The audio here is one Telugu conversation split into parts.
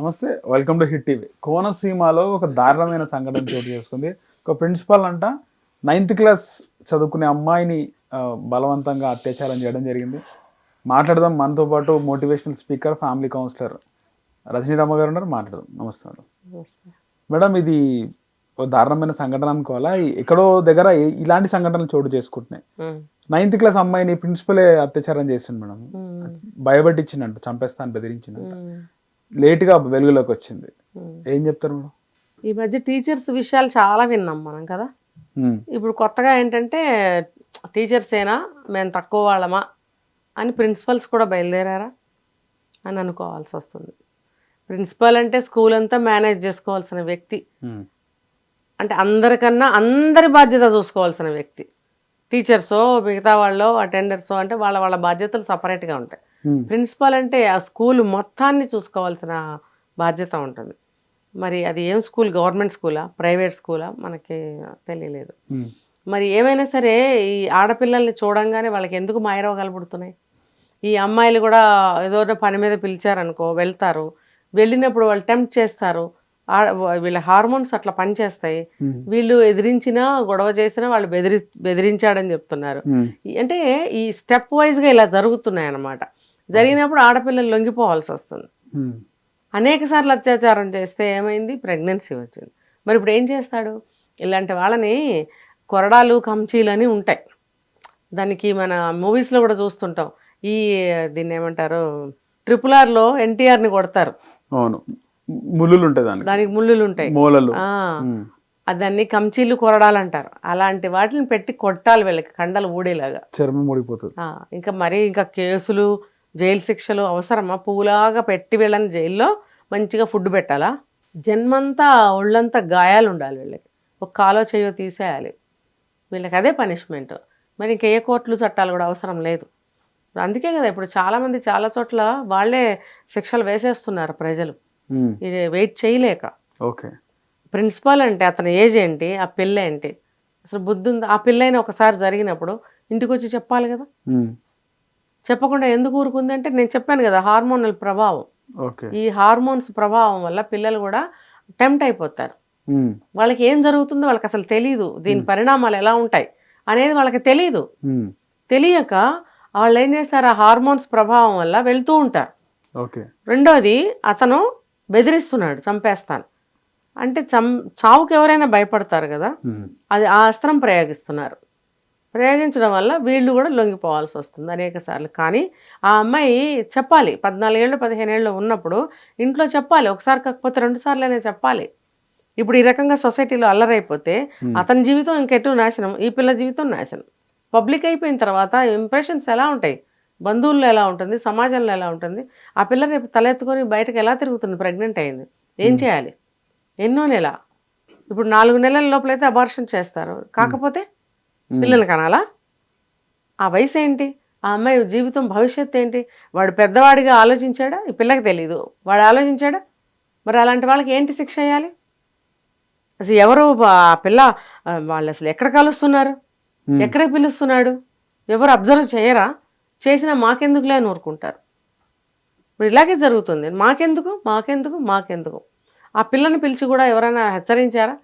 నమస్తే వెల్కమ్ టు హిట్ టీవీ కోనసీమలో ఒక దారుణమైన సంఘటన చోటు చేసుకుంది. ఒక ప్రిన్సిపాల్ అంట నైన్త్ క్లాస్ చదువుకునే అమ్మాయిని బలవంతంగా అత్యాచారం చేయడం జరిగింది. మాట్లాడదాం మనతో పాటు motivational speaker family counsellor Rajanirama గారు ఉన్నారు. మాట్లాడదాం. నమస్తే మేడం. మేడం ఇది ఒక దారుణమైన సంఘటన అనుకోవాలా? ఎక్కడో దగ్గర ఇలాంటి సంఘటనలు చోటు చేసుకుంటున్నాయి. నైన్త్ క్లాస్ అమ్మాయిని ప్రిన్సిపలే అత్యాచారం చేసింది మేడం. భయపెట్టించిందంట చంపేస్తాను బెదిరించిందంట. లేట్గా వెలుగులోకి వచ్చింది. ఏం చెప్తారు మేడం? ఈ మధ్య టీచర్స్ విషయాలు చాలా విన్నాం మనం కదా? ఉమ్, ఇప్పుడు కొత్తగా ఏంటంటే టీచర్స్ ఏనా మేము తక్కువ వాళ్ళమా అని ప్రిన్సిపల్స్ కూడా బయలుదేరారా అని అనుకోవాల్సి వస్తుంది. ప్రిన్సిపల్ అంటే స్కూల్ అంతా మేనేజ్ చేసుకోవాల్సిన వ్యక్తి. ఉమ్, అంటే అందరికన్నా అందరి బాధ్యత చూసుకోవాల్సిన వ్యక్తి. టీచర్సో మిగతా వాళ్ళు అటెండర్సో అంటే వాళ్ళ వాళ్ళ బాధ్యతలు సపరేట్గా ఉంటాయి. ప్రిన్సిపాల్ అంటే ఆ స్కూల్ మొత్తాన్ని చూసుకోవాల్సిన బాధ్యత ఉంటుంది. మరి అది ఏం స్కూల్ గవర్నమెంట్ స్కూలా ప్రైవేట్ స్కూలా మనకి తెలియలేదు. ఉమ్, మరి ఏమైనా సరే ఈ ఆడపిల్లల్ని చూడంగానే వాళ్ళకి ఎందుకు మాయరోగాలు పుడుతున్నాయి? ఈ అమ్మాయిలు కూడా ఏదో పని మీద పిలిచారనుకో వెళ్తారు. వెళ్ళినప్పుడు వాళ్ళు టెంప్ట్ చేస్తారు. వీళ్ళ హార్మోన్స్ అట్లా పనిచేస్తాయి. ఉమ్, వీళ్ళు ఎదిరించినా గొడవ చేసినా వాళ్ళు బెదిరి బెదిరించాడని చెప్తున్నారు. అంటే ఈ స్టెప్ వైజ్గా ఇలా జరుగుతున్నాయి అన్నమాట జరిగినప్పుడు ఆడపిల్లలు లొంగిపోవాల్సి వస్తుంది. అనేక సార్లు అత్యాచారం చేస్తే ఏమైంది? ప్రెగ్నెన్సీ వచ్చింది. మరి ఇప్పుడు ఏం చేస్తాడు? ఇలాంటి వాళ్ళని కొరడాలు కంచీలు అని ఉంటాయి. దానికి మన మూవీస్లో కూడా చూస్తుంటాం. ఈ దీన్ని ఏమంటారు? ట్రిపుల్ ఆర్లో ఎన్టీఆర్ని కొడతారు. అవును. ముళ్ళులు ఉంటాయి దానికి. దానికి ముళ్ళులు ఉంటాయి. మూలలు. దాన్ని కంచీలు కొరడాలు అంటారు. అలాంటి వాటిని పెట్టి కొట్టాలి వీళ్ళకి కండలు ఊడేలాగా. చర్మం ఊడిపోతుంది. ఇంకా మరి ఇంకా కేసులు జైలు శిక్షలు అవసరమా? పువ్వులాగా పెట్టి వీళ్ళని జైల్లో మంచిగా ఫుడ్ పెట్టాలా? జన్మంతా ఒళ్ళంతా గాయాలు ఉండాలి వీళ్ళకి. ఒక కాలో చేయో తీసేయాలి. వీళ్ళకి అదే పనిష్మెంట్. మరి ఇంకా ఏ కోర్టులు చట్టాలు కూడా అవసరం లేదు. అందుకే కదా ఇప్పుడు చాలామంది చాలా చోట్ల వాళ్ళే శిక్షలు వేసేస్తున్నారు ప్రజలు. ఇది వెయిట్ చేయలేక. ఓకే. ప్రిన్సిపాల్ అంటే అతని ఏజ్ ఏంటి? ఆ పిల్ల ఏంటి? అసలు బుద్ధి ఆ పిల్లైన ఒకసారి జరిగినప్పుడు ఇంటికి వచ్చి చెప్పాలి కదా? చెప్పకుండా ఎందుకు ఊరుకుంది అంటే నేను చెప్పాను కదా హార్మోనల్ ప్రభావం. ఈ హార్మోన్స్ ప్రభావం వల్ల పిల్లలు కూడా టెంప్ట్ అయిపోతారు. వాళ్ళకి ఏం జరుగుతుందో వాళ్ళకి అసలు తెలియదు దీని పరిణామాలు ఎలా ఉంటాయి అనేది వాళ్ళకి తెలియదు తెలియక వాళ్ళు ఏం చేస్తారు? ఆ హార్మోన్స్ ప్రభావం వల్ల వెళ్తూ ఉంటారు. రెండోది అతను బెదిరిస్తున్నాడు చంపేస్తాను. అంటే చం చావుకి ఎవరైనా భయపడతారు కదా అది ఆ అస్త్రం ప్రయోగిస్తున్నారు. ప్రయోగించడం వల్ల వీళ్ళు కూడా లొంగిపోవాల్సి వస్తుంది అనేక సార్లు. కానీ ఆ అమ్మాయి చెప్పాలి పద్నాలుగేళ్ళు పదిహేనేళ్ళు ఉన్నప్పుడు ఇంట్లో చెప్పాలి ఒకసారి కాకపోతే రెండు సార్లైనా చెప్పాలి. ఇప్పుడు ఈ రకంగా సొసైటీలో అల్లరైపోతే. అతని జీవితం ఇంకెటు నాశనం ఈ పిల్ల జీవితం నాశనం. పబ్లిక్ అయిపోయిన తర్వాత ఇంప్రెషన్స్ ఎలా ఉంటాయి? బంధువుల్లో ఎలా ఉంటుంది? సమాజంలో ఎలా ఉంటుంది? ఆ పిల్ల రేపు తలెత్తుకొని బయటకు ఎలా తిరుగుతుంది? ప్రెగ్నెంట్ అయింది. ఏం చేయాలి? ఎన్నో నెల. ఇప్పుడు నాలుగు నెలల లోపలైతే అబార్షన్ చేస్తారు. కాకపోతే పిల్లలు కనాలా? ఆ వయసు ఏంటి ఆ అమ్మాయి జీవితం భవిష్యత్తు ఏంటి? వాడు పెద్దవాడిగా ఆలోచించాడా? ఈ పిల్లకి తెలీదు. వాడు ఆలోచించాడా? మరి అలాంటి వాళ్ళకి ఏంటి శిక్ష వేయాలి? అసలు ఎవరు ఆ పిల్ల వాళ్ళు అసలు ఎక్కడ కలుస్తున్నారు? ఉమ్, ఎక్కడికి పిలుస్తున్నాడు? ఎవరు అబ్జర్వ్ చేయరా? చేసినా మాకెందుకులే అని ఊరుకుంటారు. ఇప్పుడు ఇలాగే జరుగుతుంది. మాకెందుకు? మాకెందుకు? మాకెందుకు? ఆ పిల్లని పిలిచి కూడా ఎవరైనా హెచ్చరించారా?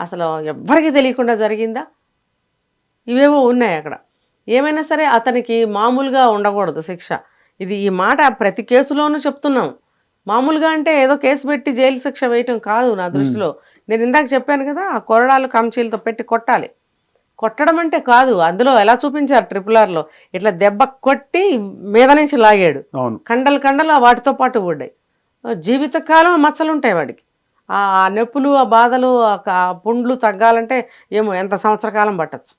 అసలు ఎవ్వరికి తెలియకుండా జరిగిందా? ఇవేవో ఉన్నాయి అక్కడ. ఏమైనా సరే అతనికి మామూలుగా ఉండకూడదు శిక్ష. ఇది ఈ మాట ప్రతి కేసులోనూ చెప్తున్నాం. మామూలుగా అంటే ఏదో కేసు పెట్టి జైలు శిక్ష వేయటం కాదు నా దృష్టిలో. నేను ఇందాక చెప్పాను కదా ఆ కొరడాలు కంచీలతో పెట్టి కొట్టాలి. కొట్టడం అంటే కాదు అందులో ఎలా చూపించారు ట్రిపుల్ ఆర్లో? ఇట్లా దెబ్బ కొట్టి మీద నుంచి లాగాడు. కండలు కండలు ఆ వాటితో పాటు పడ్డాయి. జీవితకాలం మచ్చలు ఉంటాయి వాడికి. ఆ నొప్పులు ఆ బాధలు ఆ పుండ్లు తగ్గాలంటే ఏమో ఎంత సంవత్సర కాలం పట్టచ్చు.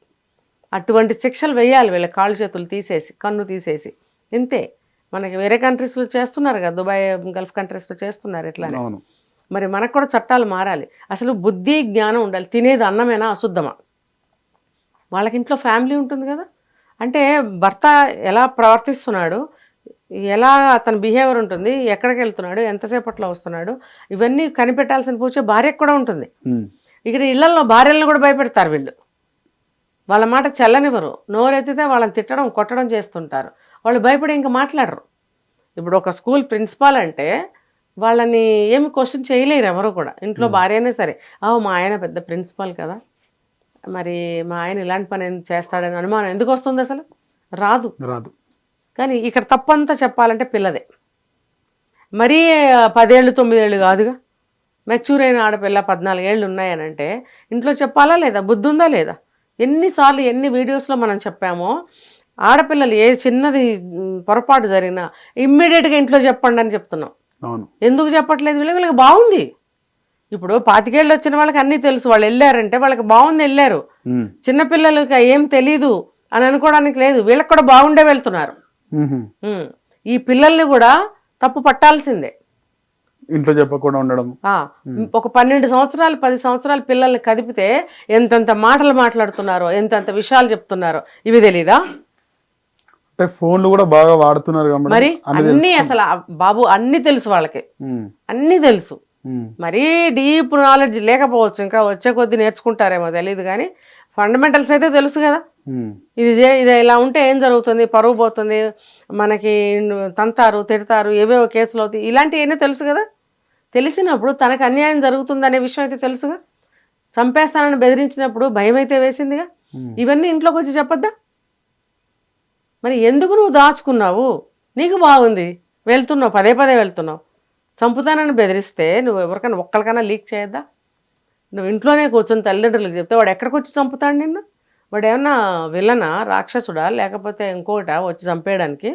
అటువంటి శిక్షలు వేయాలి వీళ్ళ కాళ్ళు చేతులు తీసేసి కన్ను తీసేసి. ఇంతే. మనకి వేరే కంట్రీస్లో చేస్తున్నారు కదా దుబాయ్ గల్ఫ్ కంట్రీస్లో చేస్తున్నారు ఇట్లానే. మరి మనకు కూడా చట్టాలు మారాలి. అసలు బుద్ధి జ్ఞానం ఉండాలి. తినేది అన్నమేనా అశుద్ధమా? వాళ్ళకి ఇంట్లో ఫ్యామిలీ ఉంటుంది కదా. అంటే భర్త ఎలా ప్రవర్తిస్తున్నాడు? ఎలా అతని బిహేవియర్ ఉంటుంది? ఎక్కడికి వెళ్తున్నాడు? ఎంతసేపట్లో వస్తున్నాడు? ఇవన్నీ కనిపెట్టాల్సిన పూచే భార్యకు కూడా ఉంటుంది. ఇక్కడ ఇళ్ళలో భార్యలను కూడా భయపెడతారు వీళ్ళు. వాళ్ళ మాట చల్లనివ్వరు. నోరెత్తితే వాళ్ళని తిట్టడం కొట్టడం చేస్తుంటారు. వాళ్ళు భయపడి ఇంకా మాట్లాడరు. ఇప్పుడు ఒక స్కూల్ ప్రిన్సిపాల్ అంటే వాళ్ళని ఏమి క్వశ్చన్ చేయలేరు ఎవరు కూడా. ఇంట్లో భార్య అయినా సరే. ఆ మా ఆయన పెద్ద ప్రిన్సిపాల్ కదా. మరి మా ఆయన ఇలాంటి పని చేస్తాడని అనుమానం ఎందుకు వస్తుంది అసలు? రాదు. రాదు. కానీ ఇక్కడ తప్పంతా చెప్పాలంటే పిల్లదే. మరీ పదేళ్ళు తొమ్మిదేళ్ళు కాదుగా. మెచ్యూర్ అయిన ఆడపిల్ల పద్నాలుగేళ్ళు ఉన్నాయనంటే ఇంట్లో చెప్పాలా లేదా? బుద్ధి ఉందా లేదా? ఎన్నిసార్లు ఎన్ని వీడియోస్లో మనం చెప్పామో ఆడపిల్లలు ఏ చిన్నది పొరపాటు జరిగినా ఇమ్మీడియట్గా ఇంట్లో చెప్పండి అని చెప్తున్నాం. ఎందుకు చెప్పట్లేదు? వీళ్ళకి వీళ్ళకి బాగుంది. ఇప్పుడు పాతికేళ్ళు వచ్చిన వాళ్ళకి అన్నీ తెలుసు. వాళ్ళు వెళ్ళారంటే వాళ్ళకి బాగుంది వెళ్ళారు. చిన్నపిల్లలకి ఏం తెలీదు అని అనుకోవడానికి లేదు. వీళ్ళకి కూడా బాగుండే వెళ్తున్నారు. ఈ పిల్లల్ని కూడా తప్పు పట్టాల్సిందే. ఇంట్లో చెప్పకుండా ఉండడం. ఆ, ఒక పన్నెండు సంవత్సరాలు పది సంవత్సరాల పిల్లల్ని కదిపితే ఎంతెంత మాటలు మాట్లాడుతున్నారో ఎంతెంత విషయాలు చెప్తున్నారో ఇవి తెలీదా? అంటే ఫోన్లు కూడా బాగా వాడుతున్నారు మరి అన్ని. అసలు బాబు అన్నీ తెలుసు వాళ్ళకి. అన్నీ తెలుసు. మరీ డీప్ నాలెడ్జ్ లేకపోవచ్చు ఇంకా వచ్చే కొద్దీ నేర్చుకుంటారేమో తెలియదు కానీ ఫండమెంటల్స్ అయితే తెలుసు కదా. ఇది ఇది ఇలా ఉంటే ఏం జరుగుతుంది? పరువు పోతుంది మనకి తంతారు తిడతారు ఏవేవో కేసులు అవుతాయి. ఇలాంటివన్నీ తెలుసు కదా? తెలిసినప్పుడు తనకు అన్యాయం జరుగుతుంది అనే విషయం అయితే తెలుసుగా? చంపేస్తానని బెదిరించినప్పుడు భయం అయితే వేసిందిగా. ఇవన్నీ ఇంట్లోకి వచ్చి చెప్పొద్దా? మరి ఎందుకు నువ్వు దాచుకున్నావు? నీకు బాగుంది. వెళ్తున్నావు పదే పదే వెళ్తున్నావు. చంపుతానని బెదిరిస్తే నువ్వు ఎవరికైనా ఒక్కరికైనా లీక్ చేయొద్దా? నువ్వు ఇంట్లోనే కూర్చొని తల్లిదండ్రులకు చెప్తే వాడు ఎక్కడికి వచ్చి చంపుతాడు నిన్ను? వాడు ఏమన్నా విలనా రాక్షసుడా లేకపోతే ఇంకోట వచ్చి చంపేయడానికి?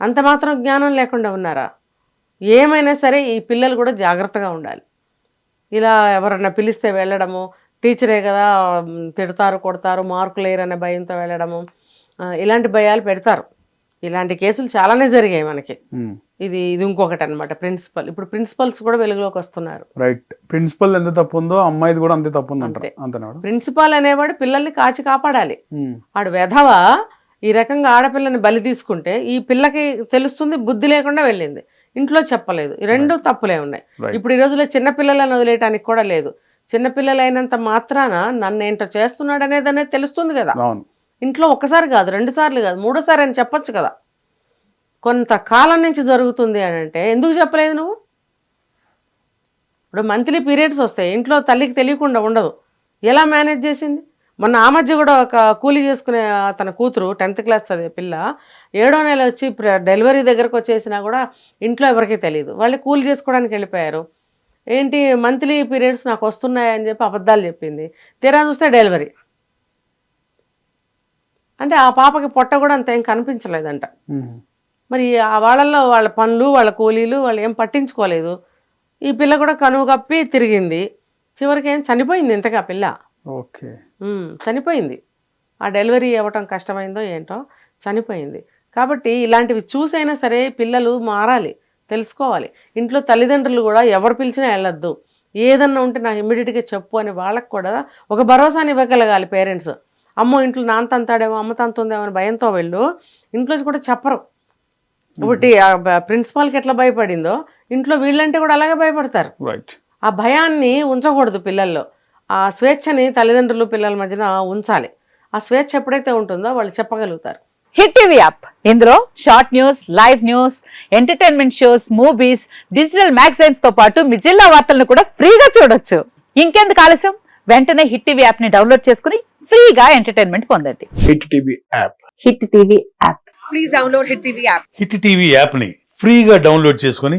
అంత మాత్రం జ్ఞానం లేకుండా ఉన్నారా? ఏమైనా సరే ఈ పిల్లలు కూడా జాగ్రత్తగా ఉండాలి. ఇలా ఎవరన్నా పిలిస్తే వెళ్ళడము టీచరే కదా తిడతారు కొడతారు మార్కులు లేరనే భయంతో వెళ్ళడము ఇలాంటి భయాలు పెడతారు. ఇలాంటి కేసులు చాలానే జరిగాయి మనకి. ఇది ఇది ఇంకొకటి అనమాట ప్రిన్సిపల్. ఇప్పుడు ప్రిన్సిపల్స్ కూడా వెలుగులోకి వస్తున్నారు. రైట్. ప్రిన్సిపల్ ఎంత తప్పు ఉందో అమ్మాయిది కూడా అంతే తప్పు మేడం ప్రిన్సిపాల్ అనేవాడు పిల్లల్ని కాచి కాపాడాలి. ఆడు వెధవ ఈ రకంగా ఆడపిల్లని బలి తీసుకుంటే ఈ పిల్లకి తెలుస్తుంది బుద్ధి లేకుండా వెళ్ళింది. ఇంట్లో చెప్పలేదు. రెండు తప్పులే ఉన్నాయి. ఇప్పుడు ఈ రోజుల్లో చిన్నపిల్లలను వదిలేయటానికి కూడా లేదు. చిన్నపిల్లలైనంత మాత్రాన నన్ను ఏంటో చేస్తున్నాడు అనేది అనేది తెలుస్తుంది కదా. ఇంట్లో ఒక్కసారి కాదు రెండు సార్లు కాదు మూడోసారి అని చెప్పొచ్చు కదా. కొంతకాలం నుంచి జరుగుతుంది అని అంటే ఎందుకు చెప్పలేదు నువ్వు? ఇప్పుడు మంత్లీ పీరియడ్స్ వస్తాయి. ఇంట్లో తల్లికి తెలియకుండా ఉండదు. ఎలా మేనేజ్ చేసింది? మొన్న ఆ మధ్య కూడా ఒక కూలీ చేసుకునే తన కూతురు టెన్త్ క్లాస్ చదివే పిల్ల ఏడో నెల వచ్చి డెలివరీ దగ్గరకు వచ్చేసినా కూడా ఇంట్లో ఎవరికీ తెలియదు వాళ్ళు కూలి చేసుకోవడానికి వెళ్ళిపోయారు. ఏంటి మంత్లీ పీరియడ్స్ నాకు వస్తున్నాయని చెప్పి అబద్ధాలు చెప్పింది. తీరా చూస్తే డెలివరీ. అంటే ఆ పాపకి పొట్ట కూడా అంత ఏం కనిపించలేదంట. మరి ఆ వాళ్ళల్లో వాళ్ళ పనులు వాళ్ళ కూలీలు వాళ్ళు ఏం పట్టించుకోలేదు. ఈ పిల్ల కూడా కనువు కప్పి తిరిగింది. చివరికి ఏం చనిపోయింది ఇంతగా పిల్ల? ఓకే. చనిపోయింది. ఆ డెలివరీ అవ్వటం కష్టమైందో ఏంటో చనిపోయింది. కాబట్టి ఇలాంటివి చూసైనా సరే పిల్లలు మారాలి తెలుసుకోవాలి. ఇంట్లో తల్లిదండ్రులు కూడా ఎవరు పిలిచినా వెళ్ళొద్దు. ఏదన్నా ఉంటే నాకు ఇమ్మీడియట్గా చెప్పు అని వాళ్ళకు కూడా ఒక భరోసాని ఇవ్వగలగాలి పేరెంట్స్. అమ్మో ఇంట్లో నాన్న తంతాడేమో అమ్మ తంతుందేమో అని భయంతో వెళ్ళు ఇంట్లో కూడా చెప్పరు. ఒకటి ప్రిన్సిపాల్కి ఎట్లా భయపడిందో ఇంట్లో వీళ్ళంటే కూడా అలాగే భయపడతారు. ఆ భయాన్ని ఉంచకూడదు పిల్లల్లో. ఆ స్వేచ్ఛని తల్లిదండ్రులు పిల్లల మధ్యన ఉంచాలి. ఆ స్వేచ్ఛ ఎప్పుడైతే ఉంటుందో వాళ్ళు చెప్పగలుగుతారు. Hit TV app. ఇందులో short news live news entertainment shows movies digital మ్యాగజైన్స్తో పాటు మీ జిల్లా వార్తలను కూడా ఫ్రీగా చూడొచ్చు. ఇంకెందుకు ఆలస్యం? వెంటనే హిట్ టీవీ యాప్ని డౌన్లోడ్ చేసుకుని ఫ్రీగా ఎంటర్టైన్మెంట్ పొందండి. Hit TV app. Hit TV app. Hit TV యాప్ని ఫ్రీగా డౌన్లోడ్ చేసుకొని